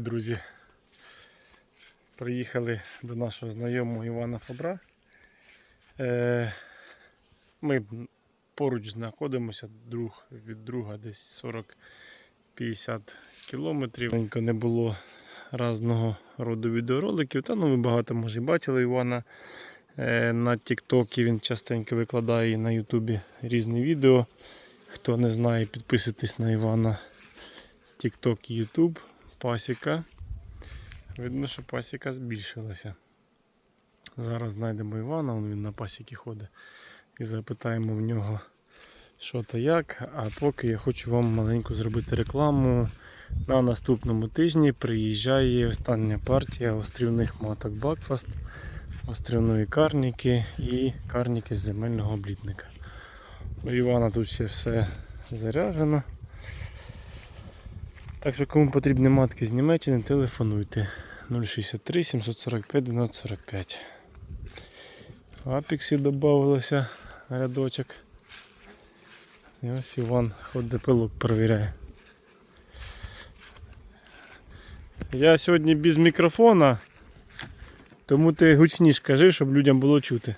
Друзі. Приїхали до нашого знайомого Івана Фабра. Е, Ми поруч знаходимося, друг від друга десь 40-50 кілометрів. Не було різного роду відеороликів. Та ну ви багато може бачили Івана е, на Тіктокі. Він частенько викладає і на Ютубі різні відео. Хто не знає, підписуйтесь на Івана. TikTok і YouTube, пасіка. Видно, що пасіка збільшилася. Зараз знайдемо Івана, він на пасіки ходить. І запитаємо в нього, що та як. А поки я хочу вам маленьку зробити рекламу. На наступному тижні приїжджає остання партія острівних маток Бакфаст, острівної карніки і карніки з земельного облітника. У Івана тут ще все заряджено. Так що кому потрібні матки з Німеччини, телефонуйте 063 745 1245. В Апіксі додавалося рядочок. І ось Іван ходить пилок перевіряє. Я сьогодні без мікрофона, тому ти гучніш кажи, щоб людям було чути.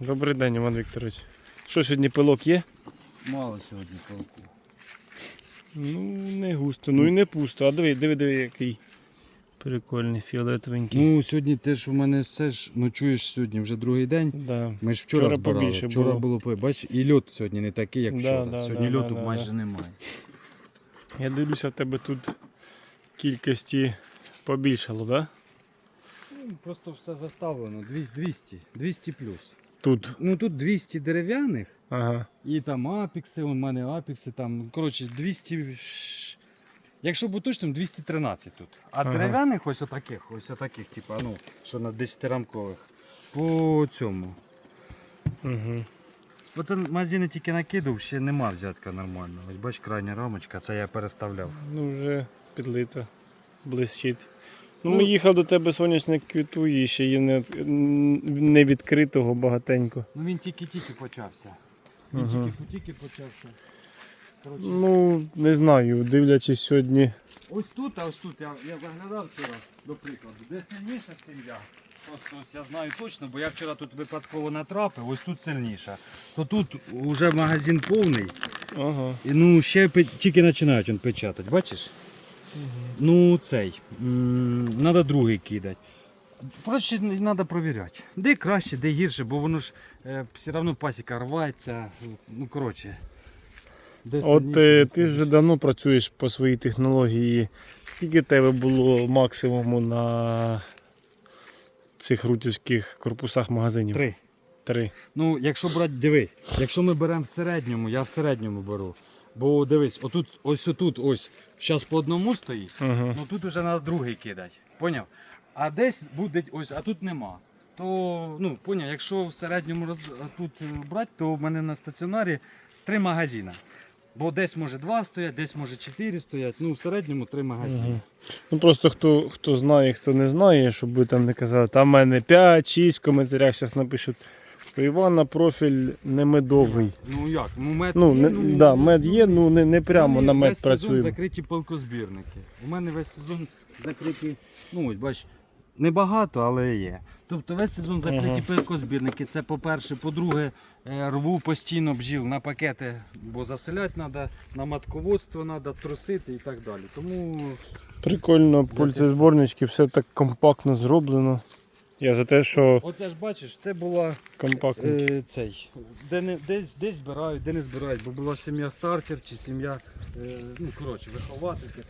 Добрий день, Іван Вікторович. Що сьогодні пилок є? Мало сьогодні пилку. Ну, не густо, ну і не пусто. А диви, диви, диви, який прикольний фіолетовенький. Ну, сьогодні ти ж у мене все ж, ну чуєш сьогодні вже другий день. да. Ми ж вчора, Вчора збирали. побільше вчора було. було, було бач, і льот сьогодні не такий, як Да, вчора. да, сьогодні да, льоту да, майже да. немає. Я дивлюся, в тебе тут кількості побільшало, да? Ну, Просто все заставлено. 200. 200 плюс. Тут. Ну тут 200 дерев'яних Ага. і там апікси, у мене апікси, там, коротше, 200. Якщо бути точним, 213 тут. А Ага. дерев'яних ось отаких, ось отаких, типу, ну, що на 10-рамкових. По цьому. Угу. Оце магазини тільки накидав, ще нема взятка нормально. Ось бач, крайня рамочка, це я переставляв. Ну вже підлито, блищить. Ну, ми Ну, їхали до тебе соняшник квітує, ще є не, не відкритого багатенько. Ну він тільки-тільки почався. Ага. тільки-тільки почався. Коротше, Ну, не знаю, дивлячись сьогодні. Ось тут, а ось тут я, я заглядав вчора, до прикладу, де сильніша сім'я. Просто ось я знаю точно, бо я вчора тут випадково натрапив, ось тут сильніша. То тут вже магазин повний. Ага. І, ну, ще тільки починають він печатати, бачиш? Ну, цей. Треба другий кидати. Коротше, треба перевіряти. Де краще, де гірше, бо воно ж е, все одно пасіка рвається. Ну, коротше. Де От сильніше, е, де ти ж сильніше. давно працюєш по своїй технології. Скільки тебе було максимуму на цих рутівських корпусах магазинів? Три. Три. Ну, якщо брати, дивись, якщо ми беремо в середньому, я в середньому беру. Бо дивись, отут, ось отут, ось, зараз по одному стоїть, Ага. ну тут вже на другий кидати. Поняв? А десь буде ось, а тут нема. То, ну, поняв, якщо в середньому роз, тут е, брати, то в мене на стаціонарі три магазини. Бо десь може два стоять, десь може чотири стоять, ну в середньому три магазини. Мгм. Ну просто хто, хто знає, хто не знає, щоб ви там не казали, там в мене 5-6 в коментарях зараз напишуть. У Івана профіль не медовий. Ну як? Ну, мед Ну, є, не, да, мед є, ну не, не прямо У мене на мед весь сезон працюємо. закриті пилкозбірники. У мене весь сезон закриті, ну ось бач, небагато, але є. Тобто весь сезон закриті Ага. пилкозбірники. Це по-перше, по-друге, е, рву постійно бджіл на пакети, бо заселяти треба, на матководство треба, трусити і так далі. Тому Прикольно, пульцезборнички, все так компактно зроблено. Я за те, що оце ж бачиш, це була е, цей, де не десь, десь збирають, де не збирають, бо була сім'я стартер чи сім'я, е, ну коротше, виховательки.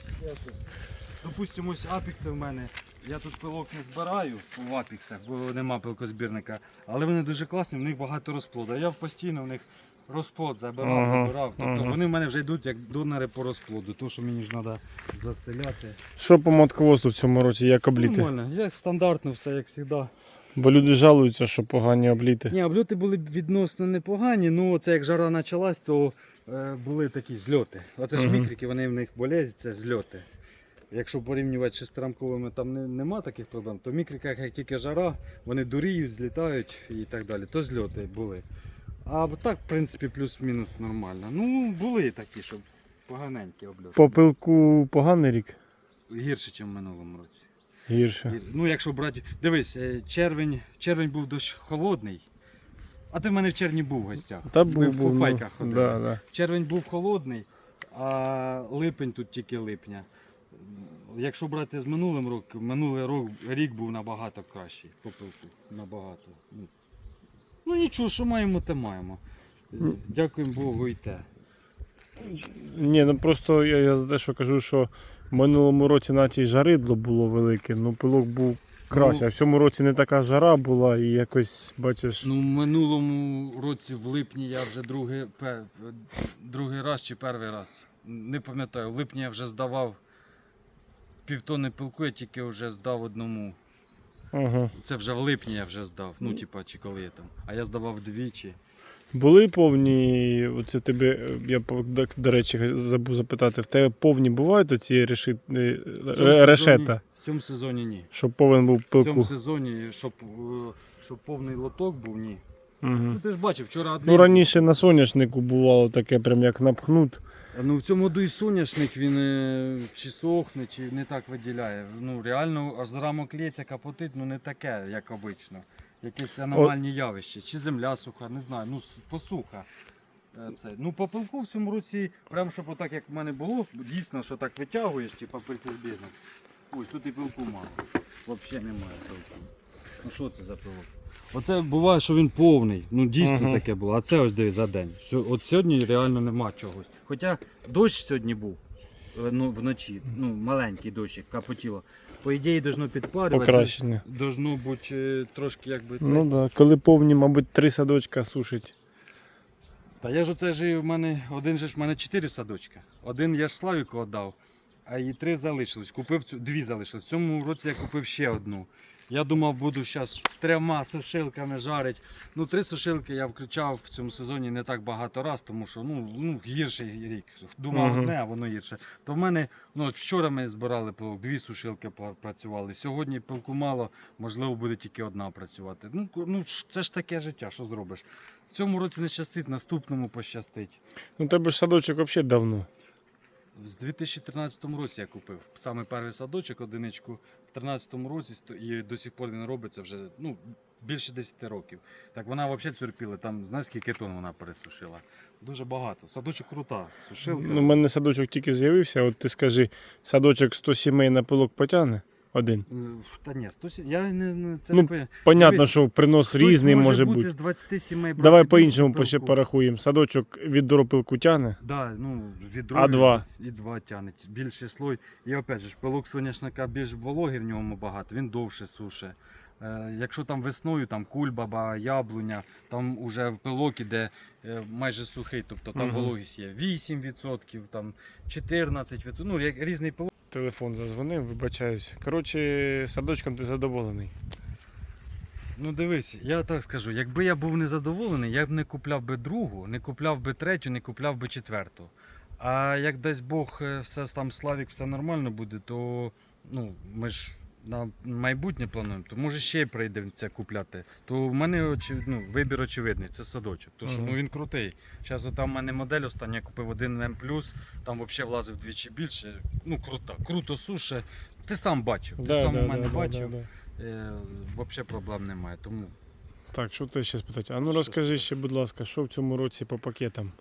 Допустимо, ось апікси в мене. Я тут пилок не збираю в апіксах, бо нема пилкозбірника. Але вони дуже класні, в них багато розплоду. Я постійно в них розплод забирав, Ага, забирав. Тобто ага. вони в мене вже йдуть як донори по розплоду, тому що мені ж треба заселяти. Що по матководству в цьому році, як обліти? Нормально, як стандартно все, як завжди. Бо люди жалуються, що погані обліти. Ні, обльоти були відносно непогані, ну це як жара почалась, то е, були такі зльоти. Оце ж Мгм. мікрики, вони в них болезні, це зльоти. Якщо порівнювати з шестирамковими, там не, нема таких проблем, то в мікриках, як тільки жара, вони дуріють, злітають і так далі, то зльоти були. А так, в принципі, плюс-мінус нормально. Ну, були такі, щоб поганенькі обльоти. По пилку поганий рік. гірше, ніж в минулому році. Гірше. Ну, якщо брати. Дивись, е, червень, червень був дощ холодний. А ти в мене в червні був в гостях. Та Ми був, в був, ну, ходили. да, да. Червень був холодний, а липень тут тільки липня. Якщо брати з минулим роком, минулий рок, рік був набагато кращий по пилку. Набагато. Ну, Ну нічого, що маємо, те маємо. Ну. Дякуємо Богу і те. Ні, ну просто я, я за те, що кажу, що в минулому році наче й жаридло було велике, ну пилок був краще. Ну. а в цьому році не така жара була і якось, бачиш. Ну, в минулому році в липні я вже другий, пе- другий раз чи перший раз. Не пам'ятаю, в липні я вже здавав півтони пилку, я тільки вже здав одному. Ага. Це вже в липні я вже здав. Ну, типа, чи коли я там. А я здавав двічі. Були повні, оце тебе, е, я до, речі, забув запитати, в тебе повні бувають оці решит, В цьому ре- сезоні- решета, В цьому сезоні ні. щоб повен був В цьому сезоні, щоб, е, щоб повний лоток був, ні. Угу. Ну ти ж бачив, вчора один. Ну раніше на соняшнику бувало таке, прям як напхнут. Ну в цьому году і соняшник він е, чи сохне, чи не так виділяє. Ну реально аж з рамок лється капотить, ну не таке, як обично. Якісь аномальні явища. Чи земля суха, не знаю. Ну посуха. Е, Це. Ну по пилку в цьому році, прям щоб отак як в мене було, дійсно, що так витягуєш, чи папірці збігнуть. Ось тут і пилку мало. Взагалі немає пилку. Ну що це за пилок? Оце буває, що він повний. Ну дійсно Мгм. таке було. А це ось диви за день. Сьо- От сьогодні реально нема чогось. Хоча дощ сьогодні був е, ну, вночі, ну маленький дощик, капотіло. По ідеї должно підпарювати. Покращення. Должно бути е, трошки якби це. Ну так, да. коли повні, мабуть, три садочка сушить. Та я ж оце ж в мене один же ж в мене чотири садочка. Один я ж Славіку віддав, а і три залишились. Купив цю, дві залишились. В цьому році я купив ще одну. Я думав, буду зараз трьома сушилками жарити. Ну, три сушилки я включав в цьому сезоні не так багато раз, тому що ну, ну гірший рік. Думав Мгм. одне, а воно гірше. То в мене ну, от вчора ми збирали пилок, дві сушилки працювали. Сьогодні пилку мало, можливо, буде тільки одна працювати. Ну, ку- ну ж- це ж таке життя, що зробиш. В цьому році не щастить, наступному пощастить. Ну тебе ж садочок взагалі давно. З 2013 році я купив саме перший садочок, одиничку. В 2013 році і до сих пор він робиться вже ну, більше 10 років. Так вона взагалі цурпіла, там знаєш скільки тонн вона пересушила. Дуже багато. Садочок крута, сушилка. Ну, у мене садочок тільки з'явився, от ти скажи, садочок 100 сімей на пилок потягне? Один. Е, Та ні, 100, я не, не це Ну, не. Понятно, Дивись, що принос різний може може бути. з 27 брати Давай по-іншому ще порахуємо. Садочок від доропилку тягне. Да, ну, від А два? І два тягне. Більший слой. І опять же, пилок соняшника більш вологий в ньому багато, він довше суше. Е, якщо там весною там кульбаба, яблуня, там уже пилок іде е, майже сухий, тобто там Мгм. вологість є 8%, там 14%, ну як різний пилок. Телефон зазвонив, вибачаюсь. Коротше, садочком ти задоволений. Ну дивись, я так скажу, якби я був незадоволений, я б не купляв би другу, не купляв би третю, не купляв би четверту. А як дасть Бог, е, все там Славік, все нормально буде, то ну, ми ж на майбутнє плануємо, то може ще й прийдеться купляти. То в мене очі, ну, вибір очевидний, це садочок. Тому що Мгм. ну, він крутий. Зараз там в мене модель остання, я купив один М+, там взагалі влазив вдвічі більше. Ну круто, круто суше. Ти сам бачив, ти сам у мене бачив. да. Е, Взагалі проблем немає. Тому Так, що ти ще спитати? А ну Що розкажи ще, будь ласка, що в цьому році по пакетам?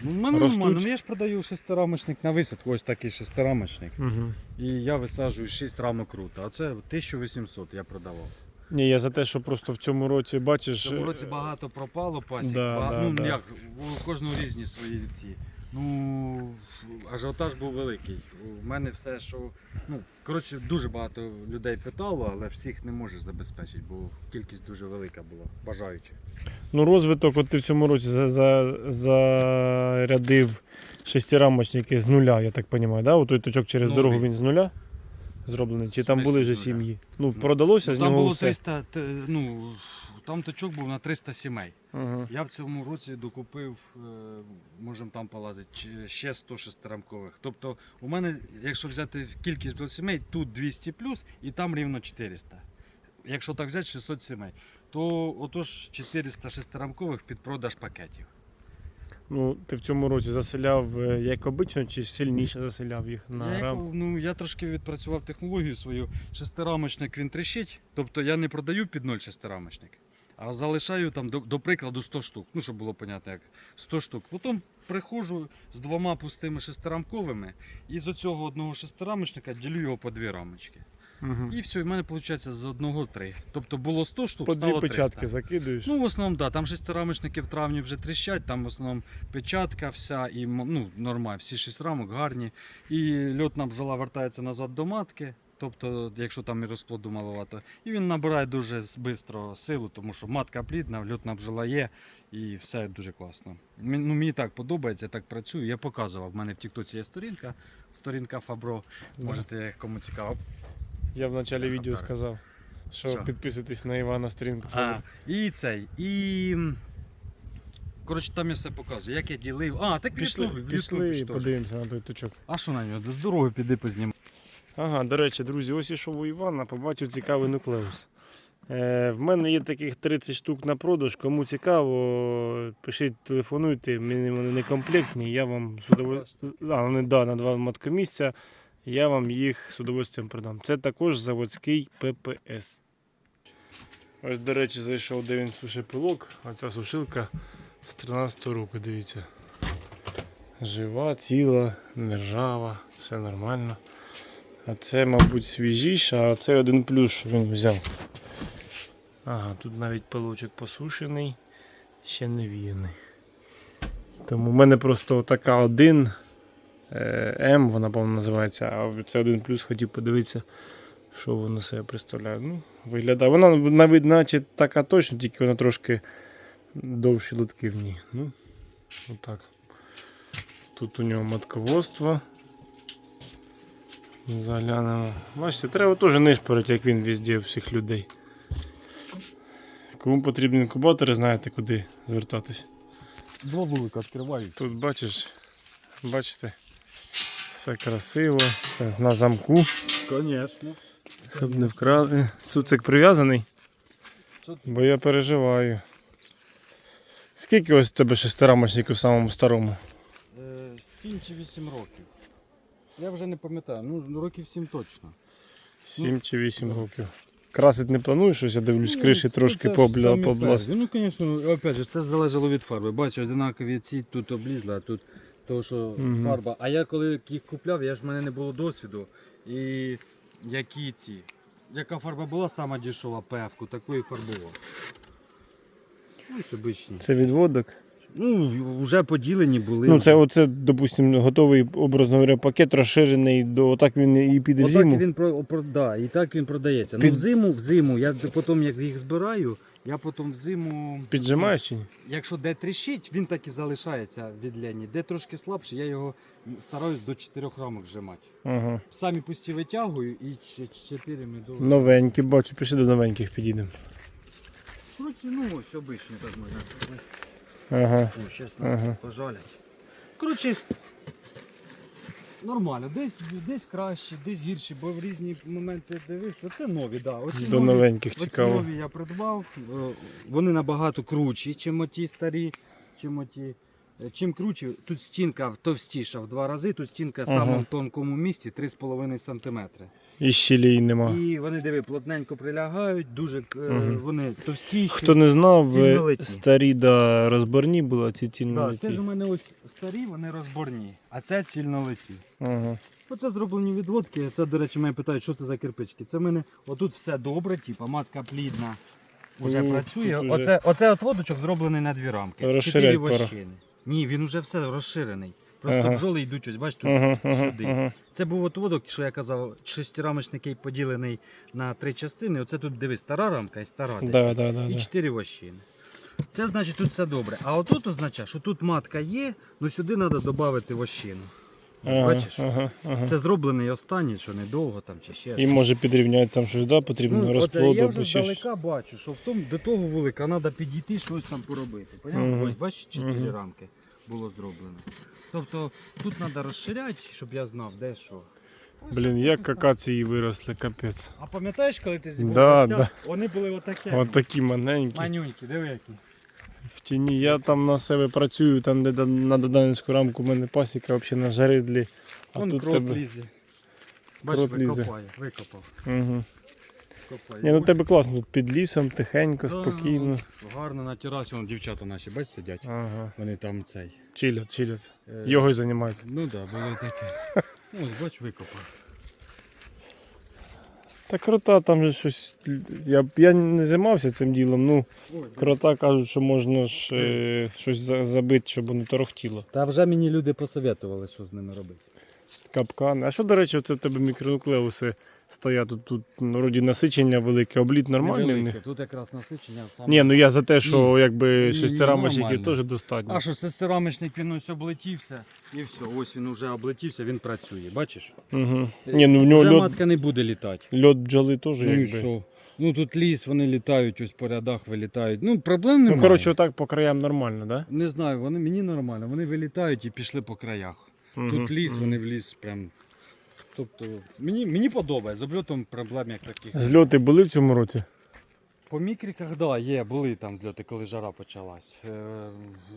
Ну, в мене Ростуть? нормально. Ну, я ж продаю шестирамочник на висадку, ось такий шестирамочник. Угу. І я висаджую 6 рамок крута. А це 1800 я продавав. Ні, я за те, що просто в цьому році бачиш. В цьому році багато пропало пасік. Да, ба- да, ну да. як, у кожного різні свої ці. Ну, ажіотаж був великий. У мене все, що. Ну, коротше, дуже багато людей питало, але всіх не можеш забезпечити, бо кількість дуже велика була, бажаючих. Ну, розвиток, от ти в цьому році за, за, зарядив шестирамочники з нуля, я так розумію, да? От той точок через Новий. дорогу він з нуля зроблений? Чи В там були вже з нуля? сім'ї? Ну, Ну, продалося Ну, з там нього було все. 300, т- ну, там точок був на 300 сімей. Ага. Я в цьому році докупив, е, можемо там полазити, ще 106 рамкових. Тобто у мене, якщо взяти кількість до сімей, тут 200 плюс і там рівно 400. Якщо так взяти 600 сімей, то отож 400 шестирамкових під продаж пакетів. Ну, ти в цьому році заселяв е, як обично, чи сильніше заселяв їх на Я, грам? ну, я трошки відпрацював технологію свою. Шестирамочник він трещить. Тобто я не продаю під ноль шестирамочник, а залишаю там, до, до прикладу, 100 штук. Ну, щоб було понятно, як 100 штук. Потім приходжу з двома пустими шестирамковими і з оцього одного шестирамочника ділю його по дві рамочки. Угу. І все, і в мене виходить з одного три. Тобто було 100 штук, По дві стало 300. печатки закидуєш. Ну, в основному, да, там шестирамочники в травні вже тріщать, там в основному печатка вся, і ну, нормально, всі шість рамок гарні. І льотна бджола вертається назад до матки, тобто, якщо там і розплоду маловато. І він набирає дуже швидко силу, тому що матка плідна, льотна бджола є, і все дуже класно. Ну, мені так подобається, я так працюю. Я показував, в мене в Тіктоці є сторінка, сторінка Фабро. Можете, кому цікаво. Я в началі відео сказав, що Що? підписуйтесь на Івана сторінку. А, і цей, і. Коротше, там я все показую, як я ділив. А, так Пішли, пішли ж теж. подивимося на той тучок. А що на нього? З дороги піди познімай. Ага, до речі, друзі, ось ішов у Івана, побачив цікавий нуклеус. Е, в мене є таких 30 штук на продаж. Кому цікаво, пишіть, телефонуйте, мені вони не комплектні, я вам з удовольствием. А, вони да, на два маткомісця, я вам їх з удовольствием продам. Це також заводський ППС. Ось, до речі, зайшов, де він сушить пилок. Оця сушилка з 13 року, дивіться. Жива, ціла, не ржава, все нормально. А це, мабуть, свіжіша, а це один плюс, що він взяв. Ага, тут навіть пилочок посушений, ще не віяний. Тому в мене просто така один е, М, вона, по-моєму, називається, а це один плюс хотів подивитися, що воно себе представляє. Ну, виглядає. Вона навіть наче така точно, тільки вона трошки довші литки в ній. Ну, отак. Тут у нього матководство. Заглянемо. Бачите, треба теж нишпорити, як він везде всіх людей. Кому потрібні інкубатори, знаєте, куди звертатись. Два вулика відкривають. Тут бачиш, бачите, все красиво, все на замку, Звісно. щоб не вкрали. Цуцик прив'язаний, бо я переживаю. Скільки ось у тебе шестирамочників в самому старому? Е, 7 чи 8 років. Я вже не пам'ятаю, ну років 7 точно. 7 чи 8 років. Красить не плануєш щось, я дивлюсь, Ну, криші трошки побля, самі Ну, звісно, опять же, це залежало від фарби. Бачу, одинакові ці тут облізли, а тут то, що Мгм. фарба. А я коли їх купляв, я ж в мене не було досвіду. І які ці. Яка фарба була сама дешева, певку, таку і фарбував. Ну, ось обичні. Це відводок. Ну, вже поділені були. Ну, це оце, допустимо, готовий, образно говоря, пакет розширений до отак він і піде в Отак зиму. він про, про, да, і так він продається. Під- Ну, в зиму, в зиму, я потім як їх збираю, я потім в зиму. Піджимаєш чи ні? Якщо де тріщить, він так і залишається від лені. Де трошки слабше, я його стараюсь до 4 рамок зжимати. Ага. Самі пусті витягую і 4 медові. Новенькі, бачу, пішли до новеньких підійдемо. Коротше, ну ось обичні так можна. Ага. О, щас Ага. пожалять. Коротше, нормально. Десь, десь краще, десь гірше, бо в різні моменти дивишся. Це нові, да. Оці До нові, новеньких оці цікаво. нові я придбав. Е, Вони набагато кручі, чим оті старі, чим оті. Е, Чим круче, тут стінка товстіша в два рази, тут стінка в Ага. самому тонкому місці 3,5 см. І щілій нема. І вони диви, плотненько прилягають, дуже Мгм. вони товстіші. Хто не знав, старі да, розборні були, ці Да, цільнолетні. це ж у мене ось старі, вони розборні, а це цільнолеті. Ага. Оце зроблені відводки. Це, до речі, мене питають, що це за кирпички. Це в мене отут все добре, типу, матка плідна вже Ну, працює. уже- Оце, оце отводочок зроблений на дві рамки. Розширять пора. Ні, він вже все розширений. Просто Ага. бджоли йдуть, ось бачиш, тут Ага, ага, сюди. ага. Це був отводок, що я казав, шестирамочний який поділений на три частини. Оце тут дивись, стара рамка і стара. Да, да, да, і да. вощини. Це значить тут все добре. А отут означає, що тут матка є, але сюди треба додати вощину. Ага, Бачиш? Ага, ага. Це зроблений останній, що недовго там чи ще. І може підрівняти там щось, да, потрібно ну, розплоду я вже здалека бачу, що в тому, до того вулика треба підійти, щось там поробити. Понятно? Мгм. Ось бачиш, 4 Мгм. рамки було зроблено. Тобто тут треба розширяти, щоб я знав, де що. Блін, як акації виросли, капець. А пам'ятаєш, коли ти Да, да, Вони були отакі. От такі маленькі. Манюнькі, диви які. В тіні. Я там на себе працюю, там де на Доданську рамку в мене пасіка взагалі на жаридлі. А Вон тут крот тебе. лізе. Бачиш, викопає, викопав. Угу. Копає. Ні, ну тебе класно тут під лісом, тихенько, Да, спокійно. Гарно на терасі, вон дівчата наші, бач, сидять. Ага. Вони там цей. Чилять, чилять. е, Його й займаються. Ну так, да, було таке. Ну, ось бач, викопав. Та крота, там же щось. Я, я не займався цим ділом, ну Ой, крота кажуть, що можна ж е, щось за- забити, щоб воно торохтіло. Та вже мені люди посоветували, що з ними робити. Капкан. А що, до речі, це в тебе мікронуклеуси стоять тут, тут ну, вроді насичення велике, обліт нормальний в них? Невеличке, Тут якраз насичення саме. Ні, ну я за те, що якби шестирамочників нормально. теж достатньо. А що сестирамочник він ось облетівся і все, ось він вже облетівся, він працює, бачиш? Угу. Ні, ну в нього Вже льот, матка не буде літати. льот бджоли теж Ну і якби. що? Ну тут ліс, вони літають, ось по рядах вилітають. Ну, проблем немає. Ну, коротше, отак по краям нормально, да? Не знаю, вони мені нормально, вони вилітають і пішли по краях. Мгм, Тут ліс, мгм. вони в ліс прям. Тобто, мені, мені подобається, з обльотом проблем як таких. Зльоти були в цьому році? По мікриках, да, є, були там зльоти, коли жара почалась. Е,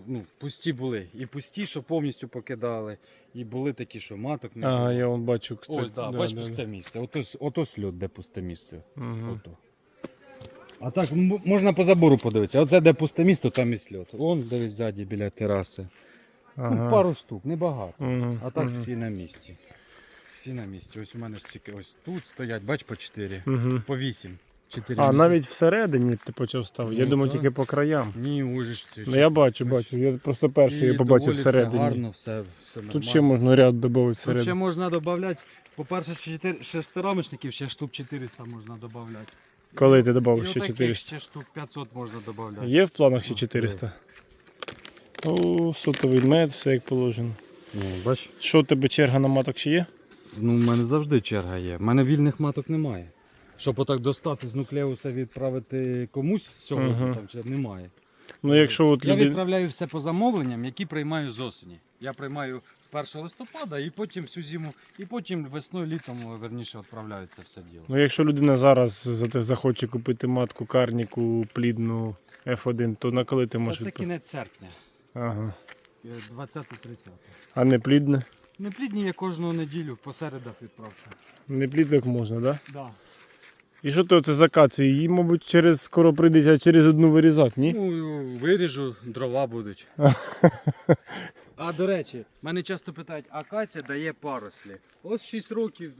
ну, пусті були. І пусті, що повністю покидали, і були такі, що маток не Ага, було. я вон бачу. Ось, да, бач, пусте місце. Ото, ото сльот, де пусте місце. Угу. Ото. А так можна по забору подивитися. Оце де пусте місто, там і сльот. Вон дивись ззаді біля тераси. Ага. Ну, пару штук, небагато. Мгм, А так мгм. всі на місці. Всі на місці. Ось у мене ж тільки ось тут стоять, бач, по 4, Мгм. по 8. 4 А, навіть всередині ти почав ставити. Я Ну, думав так. тільки по краям. Ні, уже ж ти Ну я бачу, бачу. Я просто перший я побачив Все всередині. гарно, все, все нормально. Тут ще можна ряд додати Тут ще всередині. можна додати, по-перше, 4, шестирамочників ще штук 400 можна додати. Коли ти додав ще 400? ще штук 500 можна додати. Є в планах ще Ну, 400? О, сотовий мед, все як положено. Ну, бач. Що у тебе черга на маток ще є? Ну, в мене завжди черга є. У мене вільних маток немає. Щоб отак достати з нуклеуса відправити комусь сьогодні Ага. там чи немає. Ну якщо от Я люди. відправляю все по замовленням, які приймаю з осені. Я приймаю з 1 листопада і потім всю зиму, і потім весною, літом, верніше, відправляю це все діло. Ну якщо людина зараз за захоче купити матку, карніку, плідну F1, то на коли ти Та можеш? це кінець серпня, Ага. 20-30. А не плідне? Неплідні я кожну неділю по середах відправка. Не плідок можна, так? Да? Да. І що ти оце з акації? Її, мабуть, через скоро прийдеться через одну вирізати, ні? Ну, виріжу, дрова будуть. А до речі, мене часто питають, акація дає парослі. Ось 6 років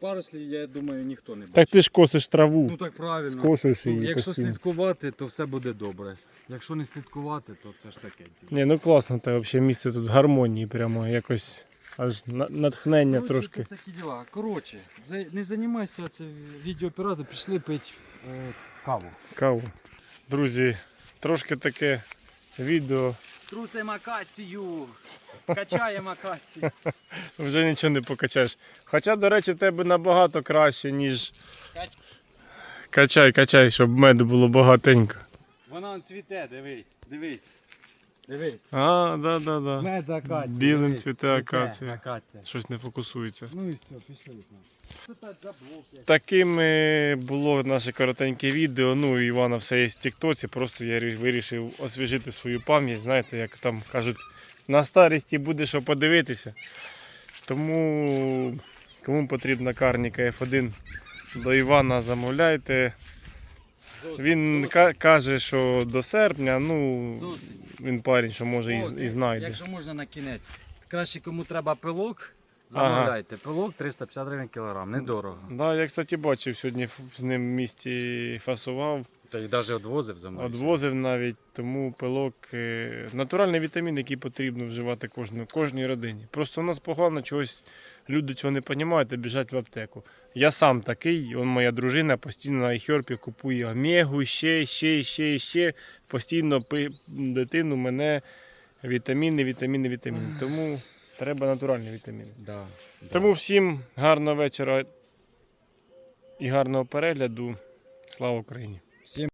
парослі, я думаю, ніхто не бачить. Так ти ж косиш траву, Ну так правильно. скошуєш Ну, її якщо постійно. слідкувати, то все буде добре. Якщо не слідкувати, то це ж таке. Ні, ну класно, та взагалі місце тут гармонії прямо якось аж на- натхнення Коротше, трошки. це такі діла. Коротше, за- не займайся це відеооператор, пішли пити е, каву. Каву. Друзі, трошки таке відео. Трусимо акацію, качаємо акацію. Вже нічого не покачаєш. Хоча, до речі, в тебе набагато краще, ніж. Кач- Качай, качай, щоб меду було багатенько. Вона цвіте, дивись, дивись. Дивись. А, да, да, да. Мед акація. Білим дивись, цвіте акація. акація. Щось не фокусується. Ну і все, пішли. За блоки. Таким е, було наше коротеньке відео. Ну, у Івана все є в Тіктоці. Просто я рі- вирішив освіжити свою пам'ять. Знаєте, як там кажуть, на старості буде що подивитися. Тому кому потрібна карніка F1 до Івана замовляйте. З Він ка- каже, що до серпня, ну З він парень, що може і, і знайде. Якщо можна на кінець. Краще кому треба пилок, замовляйте. Пилок 350 гривень кілограм, недорого. Да, я, кстати, бачив сьогодні ф- з ним в місті фасував. Та й навіть відвозив за мною. Одвозив навіть, тому пилок е, натуральний вітамін, який потрібно вживати кожну, кожній родині. Просто у нас погано чогось люди цього не розуміють і біжать в аптеку. Я сам такий, он моя дружина постійно на iHerb купує омегу, ще, ще, ще, ще. Постійно пи дитину мене вітаміни, вітаміни, вітаміни. Тому треба натуральні вітаміни. Да, да. Тому всім гарного вечора і гарного перегляду. Слава Україні! Всім